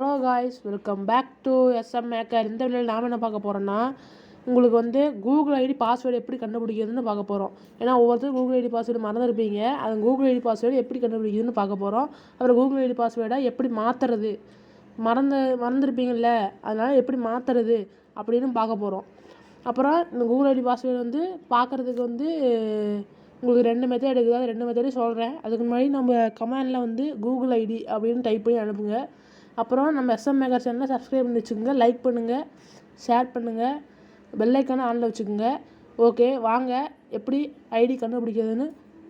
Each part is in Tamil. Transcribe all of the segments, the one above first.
Hello guys welcome back to SM maker இந்த வீடியோவில் நாம் என்ன பார்க்க போகிறோன்னா உங்களுக்கு வந்து கூகுள் ஐடி பாஸ்வேர்டு எப்படி கண்டுபிடிக்கிறதுன்னு பார்க்க போகிறோம் ஏன்னா ஒவ்வொருத்தரும் கூகுள் ஐடி பாஸ்வேர்டு மறந்துருப்பீங்க அது கூகுள் ஐடி பாஸ்வேர்டு எப்படி கண்டுபிடிக்கிறதுன்னு பார்க்க போகிறோம் அப்புறம் கூகுள் ஐடி பாஸ்வேர்டை எப்படி மாற்றுறது மறந்து மறந்துருப்பீங்கள்ல அதனால் எப்படி மாற்றுறது அப்படின்னு பார்க்க போகிறோம் அப்புறம் இந்த கூகுள் ஐடி பாஸ்வேர்டு வந்து பார்க்குறதுக்கு வந்து உங்களுக்கு ரெண்டு மெத்தட் எடுக்குது. அது ரெண்டு மெத்தடையும் சொல்கிறேன் அதுக்கு முன்னாடி நம்ம கமெண்டில் வந்து கூகுள் ஐடி அப்படின்னு டைப் பண்ணி அனுப்புங்க. அப்புறம் நம்ம எஸ்எம் மேகர் சேனலை சப்ஸ்கிரைப் பண்ணி வச்சுக்கோங்க லைக் பண்ணுங்கள் ஷேர் பண்ணுங்கள் பெல்லைக்கான ஆனில் வச்சுக்கோங்க. ஓகே வாங்க எப்படி ஐடி கண்டுபிடிக்கிறதுன்னு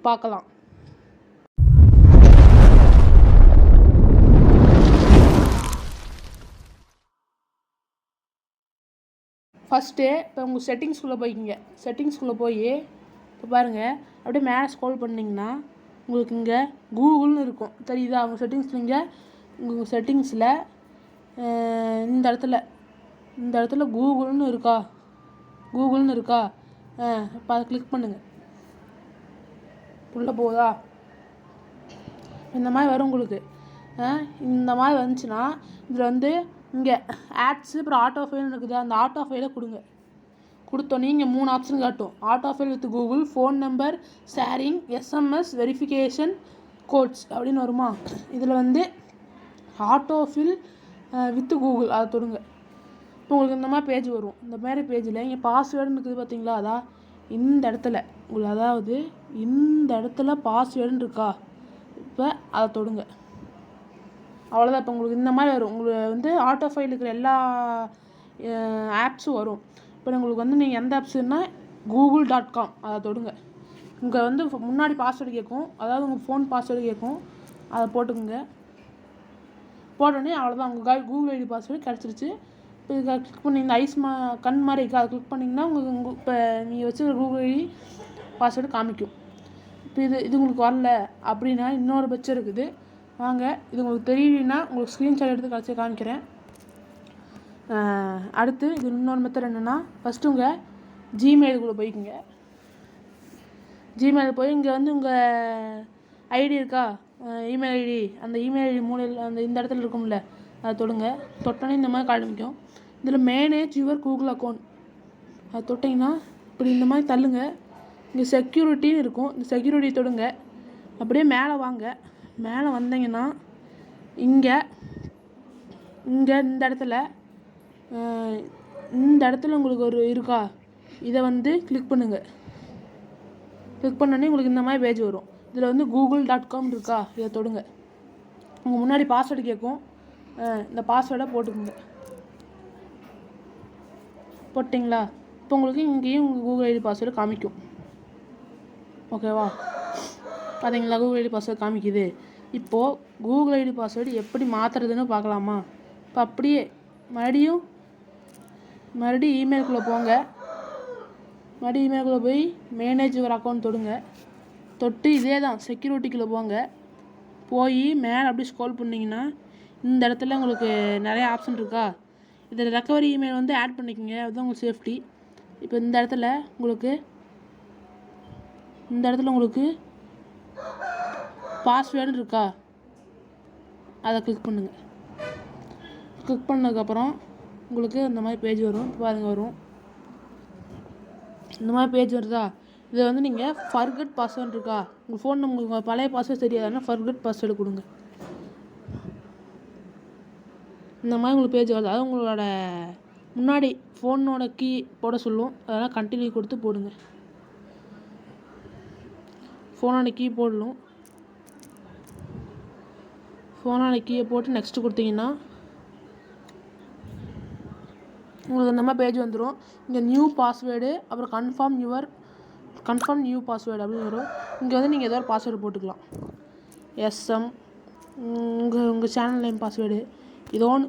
பார்க்கலாம். ஃபஸ்ட்டு இப்போ உங்கள் செட்டிங்ஸ்குள்ளே போய்க்கிங்க. செட்டிங்ஸ்குள்ளே போய் இப்போ பாருங்கள் அப்படியே மேலே ஸ்க்ரோல் பண்ணிங்கன்னா உங்களுக்கு இங்கே கூகுள்னு இருக்கும். தெரியுதா? அவங்க செட்டிங்ஸ் நீங்கள் செட்டிங்ஸில் இந்த இடத்துல இந்த இடத்துல கூகுள்னு இருக்கா? கூகுள்னு இருக்கா? இப்போ அதை கிளிக் பண்ணுங்கள் உள்ளே போகுதா இந்த மாதிரி வரும் உங்களுக்கு. இந்த மாதிரி வந்துச்சுன்னா இதில் வந்து இங்கே ஆட்ஸு அப்புறம் ஆட்டோ ஃபைல்னு இருக்குது. அந்த ஆட்டோ ஃபைலை கொடுங்க. கொடுத்தோன்னே இங்கே மூணு ஆப்ஷன் காட்டும். Auto fill with Google phone number sharing SMS verification codes அப்படின்னு வருமா? இதில் வந்து ஆட்டோ ஃபில் கூகுள் அதை தொடுங்க. இப்போ உங்களுக்கு இந்த மாதிரி பேஜ் வரும். இந்த மாதிரி பேஜில் இங்கே பாஸ்வேர்டுன்னு இருக்குது பார்த்தீங்களா அதான் இந்த இடத்துல. உங்களுக்கு அதாவது இந்த இடத்துல பாஸ்வேர்டுன்னு இருக்கா? இப்போ அதை தொடுங்க. அவ்வளோதான் இப்போ உங்களுக்கு இந்த மாதிரி வரும். உங்களுக்கு வந்து ஆட்டோ ஃபைல் இருக்கிற எல்லா ஆப்ஸும் வரும். இப்போ உங்களுக்கு வந்து நீங்கள் எந்த ஆப்ஸுன்னா கூகுள் டாட் காம் அதை தொடுங்க. இங்கே வந்து முன்னாடி பாஸ்வேர்டு கேட்கும் அதாவது உங்கள் ஃபோன் பாஸ்வேர்டு கேட்கும் அதை போட்டுக்கோங்க. போட்டோடனே அவ்வளோதான் உங்கள் கூகுள் ஐடி பாஸ்வேர்டு கிடச்சிருச்சு. இப்போ இதை கிளிக் பண்ணி இந்த ஐஸ் மா கண் மாதிரி இருக்குது அதை கிளிக் பண்ணிங்கன்னா உங்களுக்கு உங்கள் இப்போ நீங்கள் வச்சு கூகுள் ஐடி பாஸ்வேர்டு காமிக்கும். இப்போ இது இது உங்களுக்கு வரல அப்படின்னா இன்னொரு பட்சம் இருக்குது. வாங்க இது உங்களுக்கு தெரியலன்னா உங்களுக்கு ஸ்க்ரீன்ஷாட் எடுத்து கழிச்சு காமிக்கிறேன். அடுத்து இது இன்னொரு மெத்தட் என்னென்னா ஃபஸ்ட்டு உங்கள் ஜிமெயிலுக்குள்ளே போய்க்குங்க. ஜிமெயில் போய் இங்கே வந்து உங்கள் ஐடி இருக்கா? இமெயில் ஐடி அந்த இமெயில் ஐடி மூலையில் அந்த இந்த இடத்துல இருக்கும்ல அதை தொடுங்க. தொட்டோன்னே இந்த மாதிரி காமிக்கும் இதில் மேனேஜ் யுவர் கூகுள் அக்கௌண்ட் அதை தொட்டிங்கன்னா இப்படி இந்த மாதிரி தள்ளுங்க. இங்கே செக்யூரிட்டின்னு இருக்கும். இந்த செக்யூரிட்டி தொடுங்க. அப்படியே மேலே வாங்க. மேலே வந்தீங்கன்னா இங்கே இங்கே இந்த இடத்துல இந்த இடத்துல உங்களுக்கு ஒரு இருக்கா? இதை வந்து கிளிக் பண்ணுங்கள் கிளிக் பண்ணோன்னே உங்களுக்கு இந்த மாதிரி பேஜ் வரும். இதில் வந்து கூகுள் டாட் காம் இருக்கா? இதை தொடுங்க. உங்கள் முன்னாடி பாஸ்வேர்டு கேட்கும். இந்த பாஸ்வேர்டை போட்டுக்கோங்க. போட்டிங்களா? இப்போ உங்களுக்கு இங்கேயும் உங்கள் கூகுள் ஐடி பாஸ்வேர்டு காமிக்கும். ஓகேவா பார்த்தீங்களா கூகுள் ஐடி பாஸ்வேர்டு காமிக்குது. இப்போது கூகுள் ஐடி பாஸ்வேர்டு எப்படி மாற்றுறதுன்னு பார்க்கலாமா? இப்போ அப்படியே மறுபடியும் மறுபடியும் இமெயிலுக்குள்ளே போங்க. மறுபடியும் இமெயிலுக்குள்ளே போய் மேனேஜ் ஒரு அக்கௌண்ட் தொடுங்க. தொட்டு இதே தான் செக்யூரிட்டிக்குள்ளே போங்க. போய் மேலே அப்படியே ஸ்க்ரோல் பண்ணிங்கன்னா இந்த இடத்துல உங்களுக்கு நிறைய ஆப்ஷன் இருக்கா? இதில் ரெக்கவரி இமெயில் வந்து ஆட் பண்ணிக்கோங்க. அதுதான் உங்களுக்கு சேஃப்டி இப்போ இந்த இடத்துல உங்களுக்கு இந்த இடத்துல உங்களுக்கு பாஸ்வேர்டு இருக்கா? அதை கிளிக் பண்ணுங்கள் கிளிக் பண்ணதுக்கப்புறம் உங்களுக்கு இந்த மாதிரி பேஜ் வரும். பாருங்கள் வரும். இந்த மாதிரி பேஜ் வருதா? இதை வந்து நீங்கள் ஃபர்கட் பாஸ்வேர்டு இருக்கா? உங்கள் ஃபோன் உங்களுக்கு பழைய பாஸ்வேர்டு தெரியாதுன்னா ஃபர்கட் பாஸ்வேர்டு கொடுங்க. இந்த மாதிரி உங்களுக்கு பேஜ் வருது. அது உங்களோட முன்னாடி ஃபோனோட கீ போட சொல்லுவோம் அதெல்லாம் கண்டினியூ கொடுத்து போடுங்க. ஃபோனோட கீ போடணும். ஃபோனோட கீயை போட்டு நெக்ஸ்ட்டு கொடுத்தீங்கன்னா உங்களுக்கு இந்த மாதிரி பேஜ் வந்துடும் இங்கே நியூ பாஸ்வேர்டு அப்புறம் confirm your confirm new password அப்படின்னு வரும். இங்கே வந்து நீங்கள் ஏதோ ஒரு பாஸ்வேர்டு போட்டுக்கலாம். எஸ்எம் உங்கள் உங்கள் சேனல் நேம் பாஸ்வேர்டு ஏதோ ஒன்று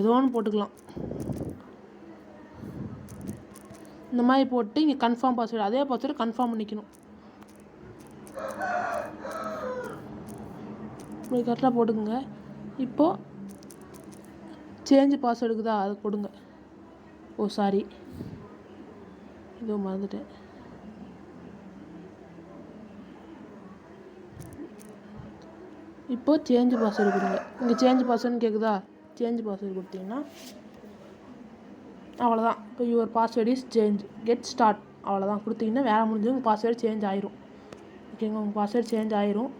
ஏதோ ஒன்று போட்டுக்கலாம். இந்த மாதிரி போட்டு இங்கே கன்ஃபார்ம் பாஸ்வேர்டு அதே பாஸ்வேர்டு கன்ஃபார்ம் பண்ணிக்கணும். இப்படி கரெக்டாக போட்டுக்கோங்க. இப்போது சேஞ்சு பாஸ்வேர்டுக்கு தான் அதை கொடுங்க. ஓ சாரி இதுவும் மறந்துட்டேன். இப்போது சேஞ்சு பாஸ்வேர்டு கொடுங்க. இங்கே சேஞ்ச் பாஸ்வேர்டுன்னு கேட்குதா சேஞ்ச் பாஸ்வேர்டு கொடுத்தீங்கன்னா அவ்வளோதான் இப்போ your password is change get start அவ்வளோதான் கொடுத்தீங்கன்னா வேலை முடிஞ்சு உங்கள் பாஸ்வேர்டு சேஞ்ச் ஆயிரும். ஓகேங்களா உங்கள் பாஸ்வேர்டு சேஞ்ச் ஆயிரும்.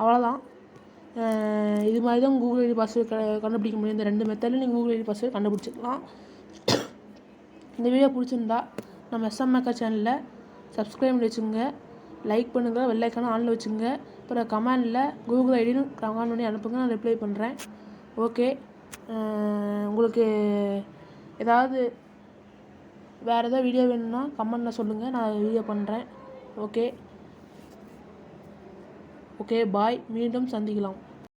அவ்வளோதான் இது மாதிரி தான் கூகுள் ஐடி பாஸ்வேர்டு க கண்டுபிடிக்க முடியும். இந்த ரெண்டு மெத்தடில் நீங்கள் கூகுள் ஐடி பாஸ்வேர்டு கண்டுபிடிச்சிக்கலாம். இந்த வீடியோ பிடிச்சிருந்தா நம்ம எஸ்எம் மேக்கா சேனலில் சப்ஸ்கிரைப் பண்ணி வச்சுங்க லைக் பண்ணுங்கள் வெள்ளைக்கான ஆனில் வச்சுங்க. அப்புறம் கமெண்டில் கூகுள் ஐடின்னு கமெண்ட் பண்ணி அனுப்புங்க நான் ரிப்ளை பண்ணுறேன் ஓகே உங்களுக்கு ஏதாவது வேறு ஏதாவது வீடியோ வேணும்னா கமெண்டில் சொல்லுங்கள் நான் வீடியோ பண்ணுறேன் ஓகே ஓகே பாய் மீண்டும் சந்திக்கலாம்.